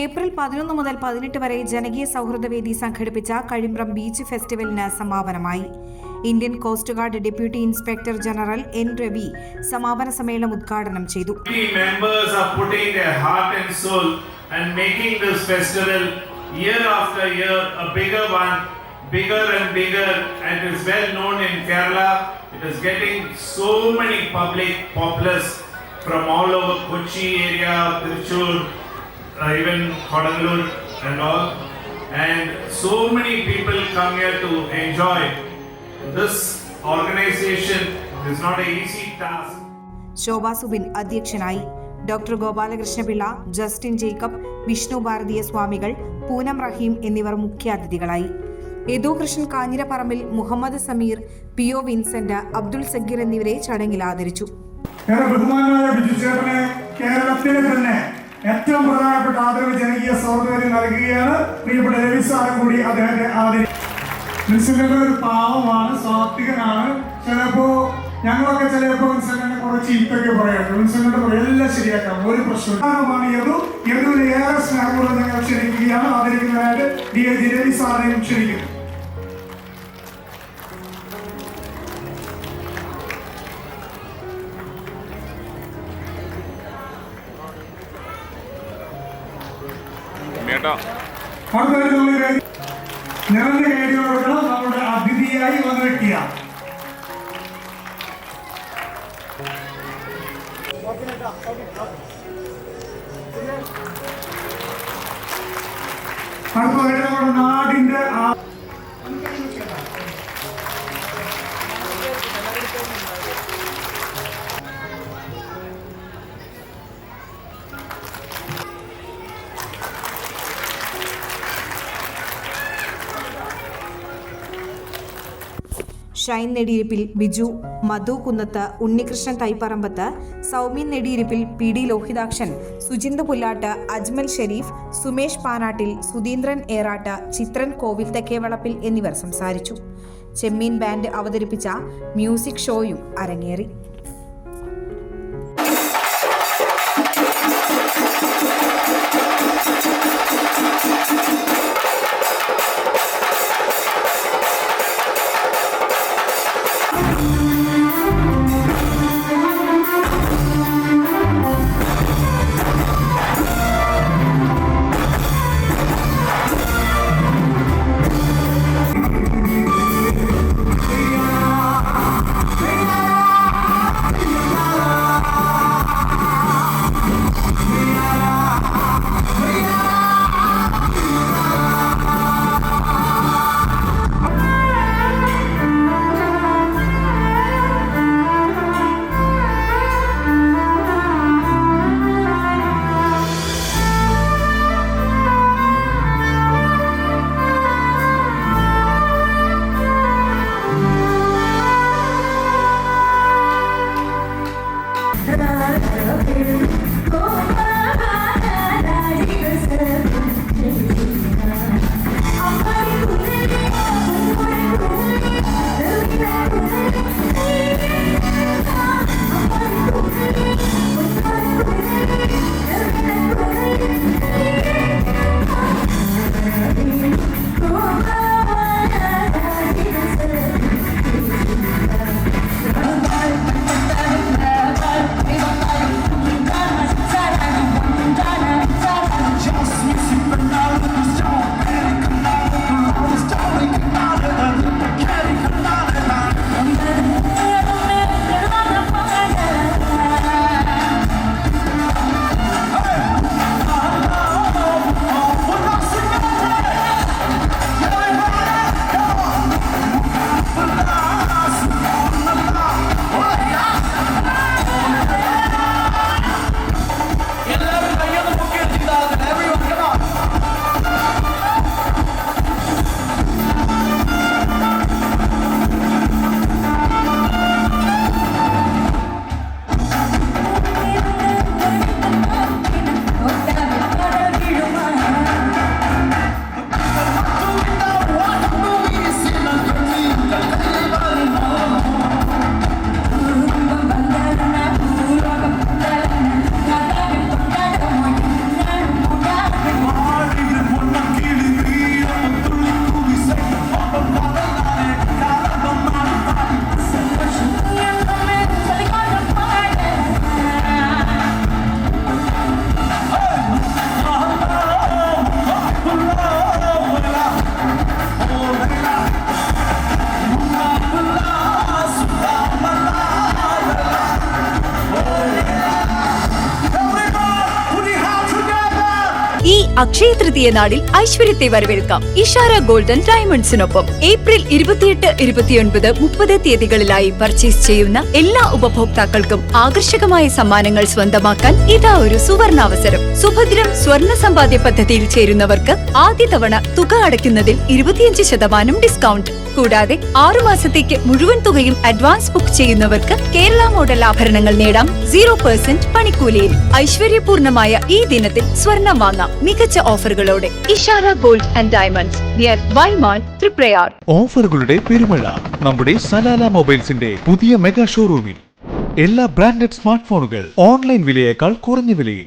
April പതിനൊന്ന് മുതൽ പതിനെട്ട് വരെ ജനകീയ സൗഹൃദവേദി സംഘടിപ്പിച്ച കഴിമ്പ്രം ബീച്ച് ഫെസ്റ്റിവലിന് സമാപനമായി Indian coast guard deputy inspector general N Ravi സമാപന സമ്മേളനം ഉദ്ഘാടനം ചെയ്തു year after year a bigger one, bigger and bigger, and is well known in Kerala. It is getting so many public populace from all over Kochi area, Tiruchur, uh, even Kodangalur and all. And so many people come here to enjoy. This organization is not an easy task. Shobha Subin അധ്യക്ഷനായി doctor Gopalakrishnapillai Justin Jacob Vishnu Bharatiya Swamikal Poonam Rahim എന്നിവർ മുഖ്യാതിഥികളായി Yadu Krishnan Kanjirapparambil Muhammad Sameer P O Vincent Abdul Sageer എന്നിവരെ ചടങ്ങിൽ ആദരിച്ചു കേരളത്തിലെ തന്നെ ആദരവ് ജനകീയ സൗകര്യം നൽകുകയാണ് പ്രിയപ്പെട്ട രവി സാറും കൂടി അദ്ദേഹത്തെ ആദരിക്കും ഒരു പാവമാണ് സ്വാത്വികനാണ്. ചിലപ്പോ ഞങ്ങളൊക്കെ ചിലപ്പോ വിൻസെന്റിനെ കുറച്ച് ഇപ്പൊക്കെ പറയാറുണ്ട്. എല്ലാം ശരിയാക്കാം ഒരു പ്രശ്നമാണ് യദു. യദുവിനെ ഏറെ സ്നേഹപൂർവം ഞങ്ങൾ ക്ഷണിക്കുകയാണ്. ആദരിക്കുന്നതിനായിട്ട് ഡി എ ജി രവി സാറിനെയും ക്ഷണിക്കുന്നു. വേദി- നിറഞ്ഞ കൈയടിയോടെ നമ്മുടെ അതിഥിയായി അടുത്തതായിട്ട് നമ്മുടെ നാടിന്റെ ആ- ഷൈൻ നെടിയിരിപ്പിൽ ബിജു മധു കുന്നത്ത് ഉണ്ണികൃഷ്ണൻ തൈപ്പറമ്പത്ത് സൗമ്യൻ നെടിയിരിപ്പിൽ പി ഡി ലോഹിതാക്ഷൻ സുജിന്ദ് പുല്ലാട്ട് അജ്മൽ ഷെരീഫ് സുമേഷ് പാനാട്ടിൽ സുധീന്ദ്രൻ ഏറാട്ട് ചിത്രൻ കോവിൽ തെക്കേവളപ്പിൽ എന്നിവർ സംസാരിച്ചു. ചെമ്മീൻ ബാൻഡ് അവതരിപ്പിച്ച മ്യൂസിക് ഷോയും അരങ്ങേറി. അക്ഷയ തൃതീയ നാളിൽ ഐശ്വര്യത്തെ വരവേൽക്കാം. ഇഷാര ഗോൾഡൻ ഡയമണ്ട്സിനൊപ്പം ഏപ്രിൽ ഇരുപത്തിയെട്ട് ഇരുപത്തിയൊൻപത് മുപ്പത് തീയതികളിലായി പർച്ചേസ് ചെയ്യുന്ന എല്ലാ ഉപഭോക്താക്കൾക്കും ആകർഷകമായ സമ്മാനങ്ങൾ സ്വന്തമാക്കാൻ ഇതാ ഒരു സുവർണാവസരം സുഭദ്രം സ്വർണ സമ്പാദ്യ പദ്ധതിയിൽ ചേരുന്നവർക്ക് ആദ്യ തവണ തുക അടയ്ക്കുന്നതിൽ ഇരുപത്തിയഞ്ച് ശതമാനം ഡിസ്കൗണ്ട് കൂടാതെ ആറു മാസത്തേക്ക് മുഴുവൻ തുകയും അഡ്വാൻസ് ബുക്ക് ചെയ്യുന്നവർക്ക് കേരള മോഡൽ ആഭരണങ്ങൾ നേടാം. സീറോ പെർസെന്റ് പണിക്കൂലിയിൽ ഐശ്വര്യപൂർണമായ ഈ ദിനത്തിൽ സ്വർണം വാങ്ങാം. മികച്ച ഓഫറുകളോടെ. Ishara gold and diamonds near Vaiman Thriprayar ഓഫറുകളുടെ പെരുമഴ നമ്മുടെ സലാല മൊബൈൽസിന്റെ പുതിയ മെഗാ ഷോറൂമിൽ എല്ലാ ബ്രാൻഡഡ് സ്മാർട്ട് ഫോണുകൾ ഓൺലൈൻ വിലയേക്കാൾ കുറഞ്ഞ വിലയിൽ.